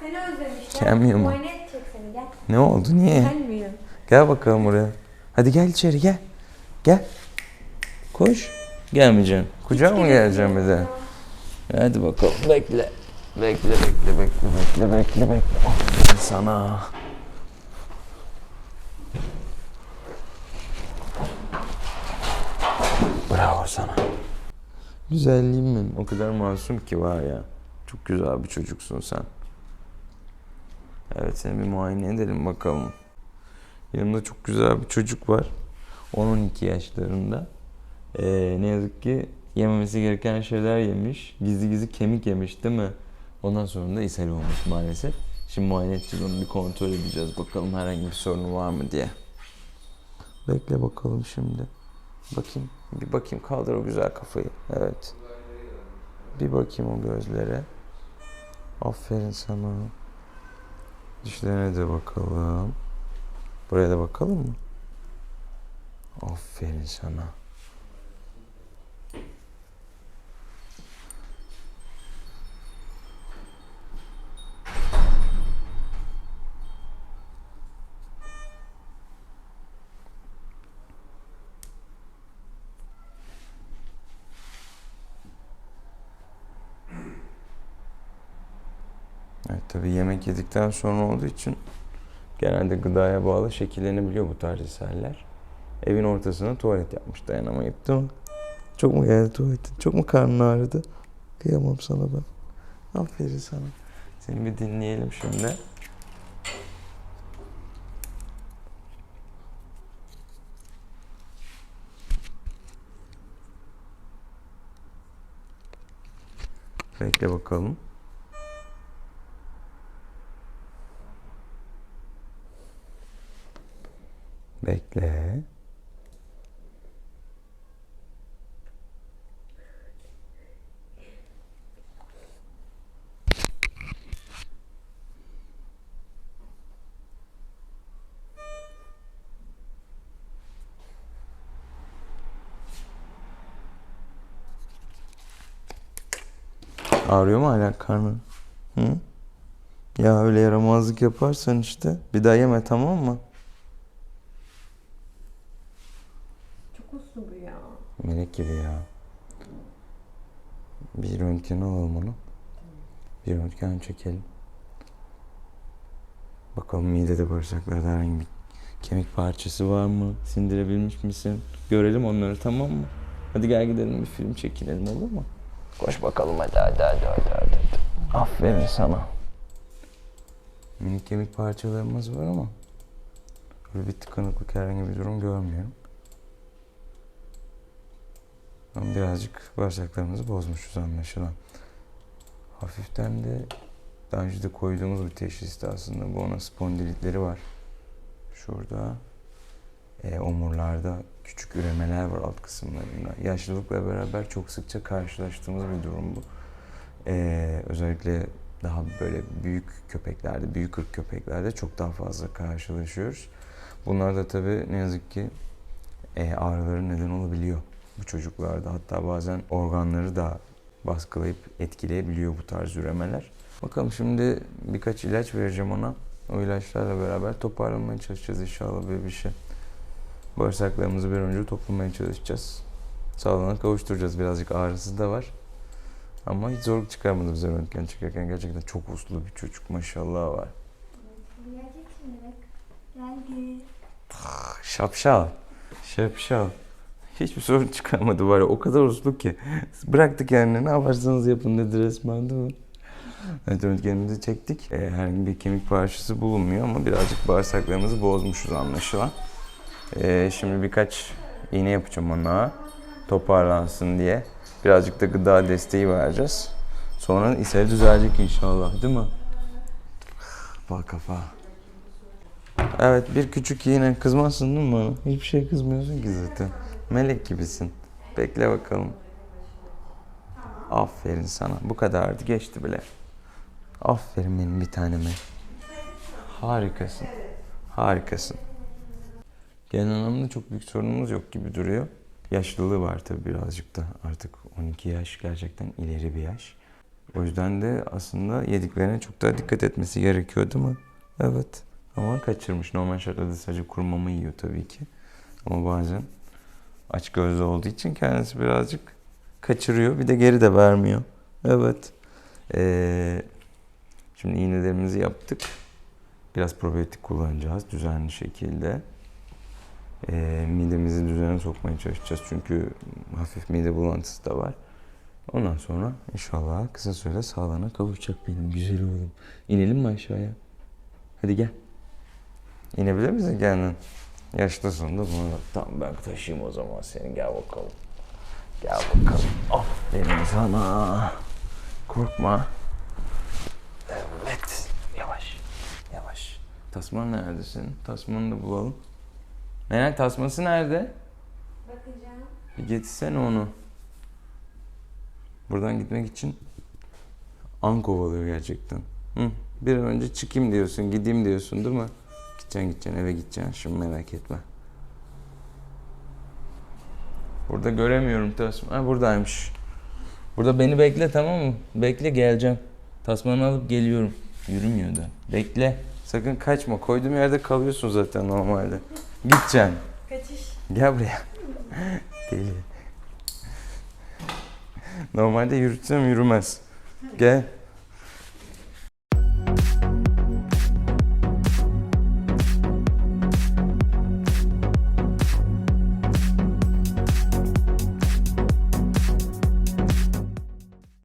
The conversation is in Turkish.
Seni özlemişler. Gelmiyor mu? Muayene edecek seni gel. Ne oldu niye? Gelmiyor. Gel bakalım buraya. Hadi gel içeri gel. Gel. Koş. Gelmeyeceksin. Kucağıma mı geleceksin bir de? Hadi bakalım bekle. Bekle bekle bekle bekle bekle bekle. Aferin sana. Bravo sana. Güzelliğim benim. O kadar masum ki var ya. Çok güzel bir çocuksun sen. Evet seni bir muayene edelim bakalım. Yanımda çok güzel bir çocuk var. 10-12 yaşlarında. Ee, ne yazık ki yememesi gereken şeyler yemiş. Gizli gizli kemik yemiş değil mi? Ondan sonra da ishal olmuş maalesef. Şimdi muayene edeceğiz onu bir kontrol edeceğiz. Bakalım herhangi bir sorunu var mı diye. Bekle bakalım şimdi. Bakayım. Bir bakayım kaldır o güzel kafayı. Evet. Bir bakayım o gözlere. Aferin sana. Dişlerine de bakalım. Buraya da bakalım mı? Aferin sana. Evet tabii yemek yedikten sonra olduğu için genelde gıdaya bağlı şekillenebiliyor bu tarz ishaller. Evin ortasına tuvalet yapmış dayanamayıp değil mi? Çok mu geldi tuvaletin? Çok mu karnın ağrıdı? Kıyamam sana ben. Aferin sana. Seni bir dinleyelim şimdi. Bekle bakalım. Bekle. Ağrıyor mu hala karnın? Hı? Ya öyle yaramazlık yaparsan işte bir daha yeme tamam mı? Çok uslu bu ya. Melek gibi ya. Bir röntgen alalım onu. Bir röntgen çekelim. Bakalım midede bağırsaklarda herhangi bir kemik parçası var mı? Sindirebilmiş misin? Görelim onları tamam mı? Hadi gel gidelim bir film çekinelim olur mu? Koş bakalım hadi hadi hadi hadi hadi. Aferin sana. Minik kemik parçalarımız var ama öyle bir tıkanıklık herhangi bir durum görmüyorum. Birazcık bağırsaklarımızı bozmuşuz anlaşılan. Hafiften de daha önce de koyduğumuz bir teşhisti aslında. Bu ona spondilitleri var. Şurada e, omurlarda küçük üremeler var alt kısımlarında. Yaşlılıkla beraber çok sıkça karşılaştığımız bir durum bu. E, özellikle daha böyle büyük köpeklerde, büyük ırk köpeklerde çok daha fazla karşılaşıyoruz. Bunlar da tabii ne yazık ki e, ağrıların neden olabiliyor bu çocuklarda. Hatta bazen organları da baskılayıp etkileyebiliyor bu tarz üremeler. Bakalım şimdi birkaç ilaç vereceğim ona. O ilaçlarla beraber toparlanmaya çalışacağız inşallah bir bir şey. Bağırsaklarımızı bir önce toplamaya çalışacağız. Sağlığına kavuşturacağız. Birazcık ağrısı da var. Ama hiç zorluk çıkarmadı bize röntgen çıkarken. Gerçekten çok uslu bir çocuk maşallah var. Geldi. Şapşal. Şapşal. Hiçbir sorun çıkarmadı var ya. O kadar uslu ki. Bıraktık yani ne yaparsanız yapın dedi resmen değil mi? Röntgenimizi çektik. Ee, herhangi bir kemik parçası bulunmuyor ama birazcık bağırsaklarımızı bozmuşuz anlaşılan. Ee, şimdi birkaç iğne yapacağım ona. Toparlansın diye. Birazcık da gıda desteği vereceğiz. Sonra ishal düzelecek inşallah değil mi? Bak kafa. Evet bir küçük iğne kızmazsın değil mi? Hiçbir şey kızmıyorsun ki zaten. Melek gibisin. Bekle bakalım. Aferin sana. Bu kadardı geçti bile. Aferin benim bir taneme. Harikasın. Harikasın. Genel anlamda çok büyük sorunumuz yok gibi duruyor. Yaşlılığı var tabii birazcık da. Artık 12 yaş gerçekten ileri bir yaş. O yüzden de aslında yediklerine çok daha dikkat etmesi gerekiyor değil? Evet. Ama kaçırmış. Normal şartlarda sadece kuru mama yiyor tabii ki. Ama bazen aç gözlü olduğu için kendisi birazcık kaçırıyor. Bir de geri de vermiyor. Evet. Ee, şimdi iğnelerimizi yaptık. Biraz probiyotik kullanacağız düzenli şekilde. Ee, midemizi düzene sokmaya çalışacağız. Çünkü hafif mide bulantısı da var. Ondan sonra inşallah kısa sürede sağlığına kavuşacak benim güzel oğlum. İnelim mi aşağıya? Hadi gel. İnebilir misin kendin? Yaşlısın da bunu da. Tamam ben taşıyayım o zaman seni. Gel bakalım. Gel bakalım. Aferin sana. Korkma. Evet. Yavaş. Yavaş. Tasman neredesin? Tasmanı da bulalım. Meral tasması nerede? Bakacağım. Bir getirsene onu. Buradan gitmek için an kovalıyor gerçekten. Hı, bir an önce çıkayım diyorsun, gideyim diyorsun değil mi? Gideceksin gideceksin eve gideceksin şimdi merak etme. Burada göremiyorum tasma. Ha buradaymış. Burada beni bekle tamam mı? Bekle geleceğim. Tasmanı alıp geliyorum. Yürümüyor da. Bekle. Sakın kaçma. Koyduğum yerde kalıyorsun zaten normalde. Gideceksin. Kaçış. Gel buraya. Deli. Normalde yürütsem yürümez. Gel.